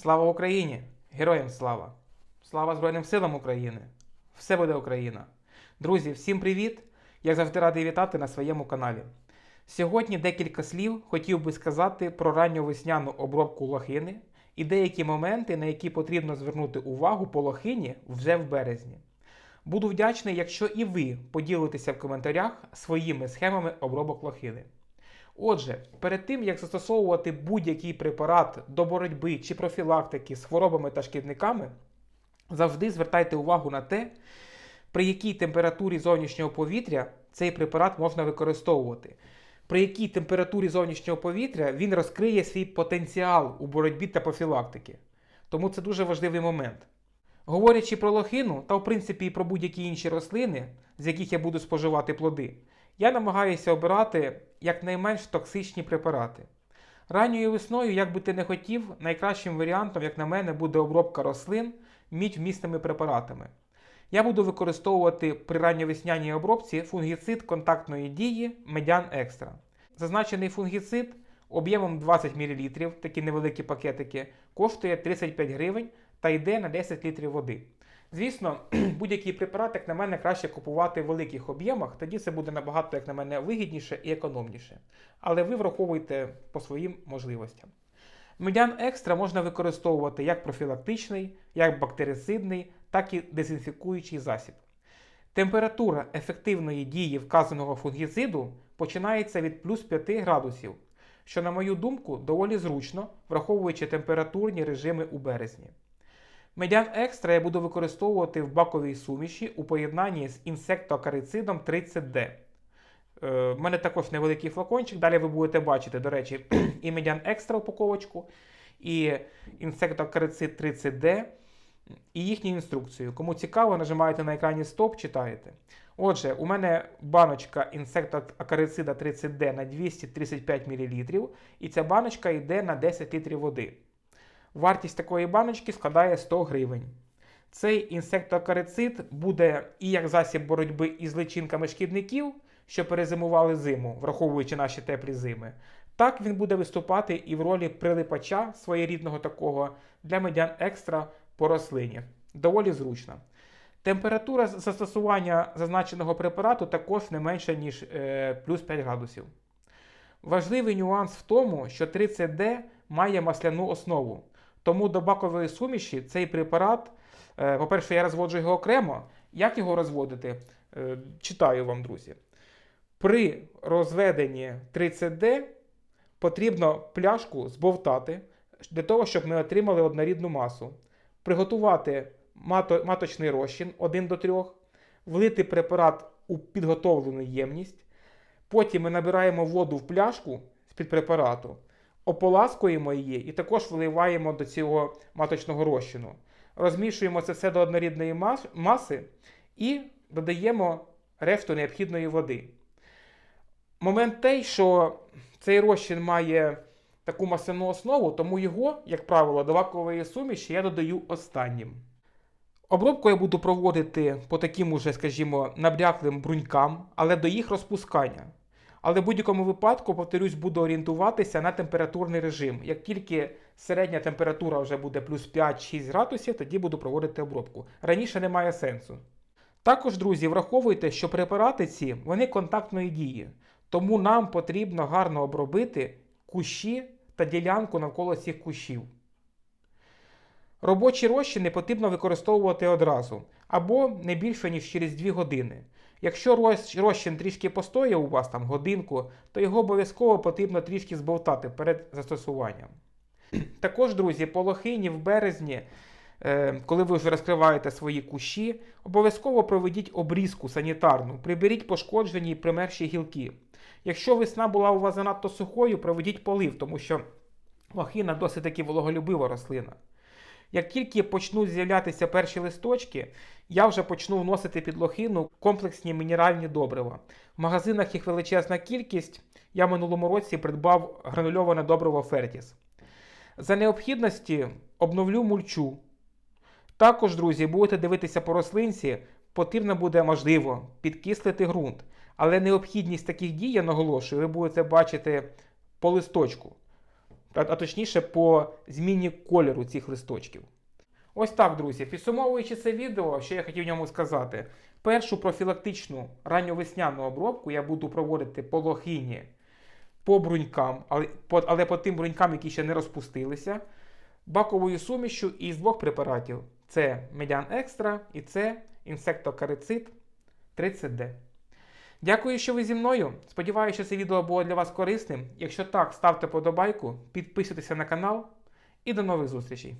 Слава Україні! Героям слава! Слава Збройним силам України! Все буде Україна! Друзі, всім привіт! Я завжди радий вітати на своєму каналі. Сьогодні декілька слів хотів би сказати про ранньовесняну обробку лохини і деякі моменти, на які потрібно звернути увагу по лохині вже в березні. Буду вдячний, якщо і ви поділитеся в коментарях своїми схемами обробок лохини. Отже, перед тим як застосовувати будь-який препарат до боротьби чи профілактики з хворобами та шкідниками, завжди звертайте увагу на те, при якій температурі зовнішнього повітря цей препарат можна використовувати, при якій температурі зовнішнього повітря він розкриє свій потенціал у боротьбі та профілактики. Тому це дуже важливий момент. Говорячи про лохину та в принципі і про будь-які інші рослини, з яких я буду споживати плоди, я намагаюся обирати якнайменш токсичні препарати. Ранньою весною, як би ти не хотів, найкращим варіантом, як на мене, буде обробка рослин мідь-вмісними препаратами. Я буду використовувати при ранньовесняній обробці фунгіцид контактної дії Медян Екстра. Зазначений фунгіцид об'ємом 20 мл, такі невеликі пакетики, коштує 35 гривень та йде на 10 літрів води. Звісно, будь-який препарат, як на мене, краще купувати в великих об'ємах, тоді це буде набагато, як на мене, вигідніше і економніше. Але ви враховуйте по своїм можливостям. Медян екстра можна використовувати як профілактичний, як бактерицидний, так і дезінфікуючий засіб. Температура ефективної дії вказаного фунгіциду починається від плюс 5 градусів, що, на мою думку, доволі зручно, враховуючи температурні режими у березні. Медян екстра я буду використовувати в баковій суміші у поєднанні з інсектоакарицидом 30D. У мене також невеликий флакончик. Далі ви будете бачити, до речі, і медян екстра упаковочку, і інсектоакарицид 30D, і їхню інструкцію. Кому цікаво, нажимаєте на екрані Стоп, читаєте. Отже, у мене баночка інсектоакарицида 30D на 235 мл, і ця баночка йде на 10 літрів води. Вартість такої баночки складає 100 гривень. Цей інсектоакарицид буде і як засіб боротьби із личинками шкідників, що перезимували зиму, враховуючи наші теплі зими. Так він буде виступати і в ролі прилипача своєрідного такого для медян екстра по рослині. Доволі зручно. Температура застосування зазначеного препарату також не менша, ніж е, плюс 5 градусів. Важливий нюанс в тому, що 30D має масляну основу. Тому до бакової суміші цей препарат, е, по-перше, я розводжу його окремо. Як його розводити? Е, читаю вам, друзі. При розведенні 30D потрібно пляшку збовтати для того, щоб ми отримали однорідну масу. Приготувати маточний розчин 1 до 3, влити препарат у підготовлену ємність. Потім ми набираємо воду в пляшку з-під препарату, ополаскуємо її і також вливаємо до цього маточного розчину. Розмішуємо це все до однорідної маси і додаємо решту необхідної води. Момент той, що цей розчин має таку масляну основу, тому його, як правило, до вакової суміші я додаю останнім. Обробку я буду проводити по таким уже, скажімо, набряклим брунькам, але до їх розпускання. Але в будь-якому випадку, повторюсь, буду орієнтуватися на температурний режим. Як тільки середня температура вже буде плюс 5-6 градусів, тоді буду проводити обробку. Раніше немає сенсу. Також, друзі, враховуйте, що препарати ці вони контактної дії, тому нам потрібно гарно обробити кущі та ділянку навколо цих кущів. Робочі розчини потрібно використовувати одразу або не більше, ніж через 2 години. Якщо розчин трішки постояв у вас там годинку, то його обов'язково потрібно трішки збовтати перед застосуванням. Також, друзі, по лохині в березні, е, коли ви вже розкриваєте свої кущі, обов'язково проведіть обрізку санітарну, приберіть пошкоджені і примерші гілки. Якщо весна була у вас занадто сухою, проведіть полив, тому що лохина досить таки вологолюбива рослина. Як тільки почнуть з'являтися перші листочки, я вже почну вносити під лохину комплексні мінеральні добрива. В магазинах їх величезна кількість. Я минулому році придбав гранульоване добриво Фертіс. За необхідності обновлю мульчу. Також, друзі, будете дивитися по рослинці, потрібно буде можливо підкислити ґрунт. Але необхідність таких дій, я наголошую, ви будете бачити по листочку. А точніше по зміні кольору цих листочків. Ось так, друзі. Підсумовуючи це відео, що я хотів в ньому сказати. Першу профілактичну ранньовесняну обробку я буду проводити по лохині по брунькам, але по, але по тим брунькам, які ще не розпустилися, баковою сумішю із двох препаратів: це Медян Екстра і це інсектокарицид 30D. Дякую, що ви зі мною. Сподіваюся, що це відео було для вас корисним. Якщо так, ставте подобайку, підписуйтеся на канал і до нових зустрічей.